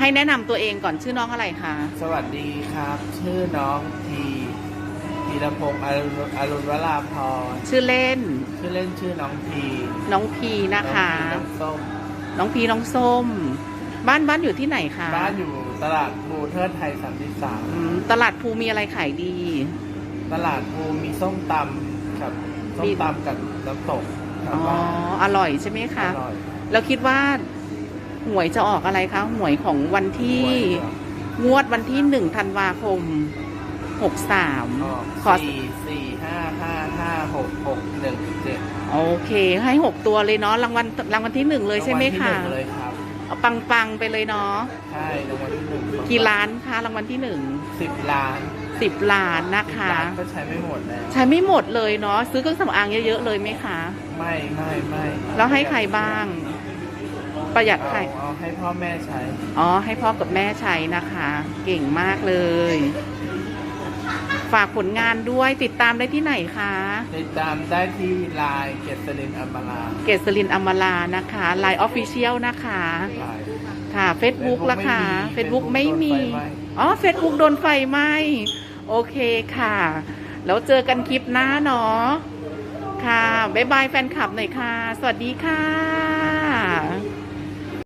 ให้แนะนำตัวเองก่อนชื่อน้องอะไรคะสวัสดีครับ ชื่อน้องทีพีรพงศ์อรุณอรุณวราพรชื่อเล่น ชื่อเล่นชื่อน้องทีน้องพีนะคะ น้องส้มน้องพีน้องส้ม บ้านบ้านอยู่ที่ไหนคะบ้านอยู่ตลาดภูเทิดไทยอืมตลาดภูมีอะไรขายดี33ตลาดภูมีส้มตำครับส้มีมตำกับน้ำตกครัอ๋บออร่อยใช่ไหมคะอร่อย แล้วคิดว่า หวยจะออกอะไรคะ หวยของวันที่งวดวันที่หนึ่งธันวาคมหกสามออกขอสี่สี่ห้าห้าห้าหกหกหนึ่งเจ็ดโอเค ให้หกตัวเลยเนาะรางวัลรางวัลที่หนึ่งเลยใช่ไหมรางวัลที่คะนึ่งเลยครับเอาปังปังๆไปเลยเนาะใช่รางวัลที่หนึ่งกี่ล้านคะรางวัลที่หนึ่งสิบล้านสิบล้านนะคะล้านก็ใช้ไม่หมดแล้วใช้ไม่หมดเลยเนาะซื้อเครื่องสำอางเยอะๆเลยไหมคะ ไม่ไม่ไม่แล้วให้ใครบ้าง ประหยัดเอาใครเอาให้พ่อแม่ใช้ อ๋อ ให้พ่อกับแม่ใช้นะคะ เก่งมากเลย ฝากผลงานด้วยติดตามได้ที่ไหนคะ ติดตามได้ที่ไลน์เกษรินอัมมาลาเกษรินอมรานะคะไลน์ออฟฟิเชียลนะคะ ไลน์ ค่ะ Facebook ละค่ะ Facebook Facebook ไม่ไม่มีมี Facebook โดนไฟไหม้ อ๋อ Facebook โดนไฟไหม้โอเคค่ะ แล้วเจอกันคลิปหน้าเนาะ ค่ะ บ๊ายบายแฟนคลับหน่อยค่ะ สวัสดีค่ะ